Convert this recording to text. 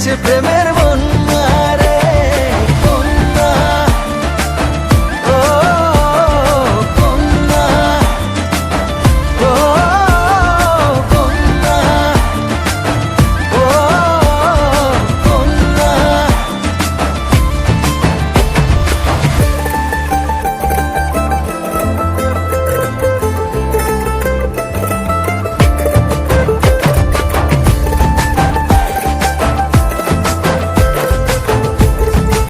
দিচ্ছে প্রেমের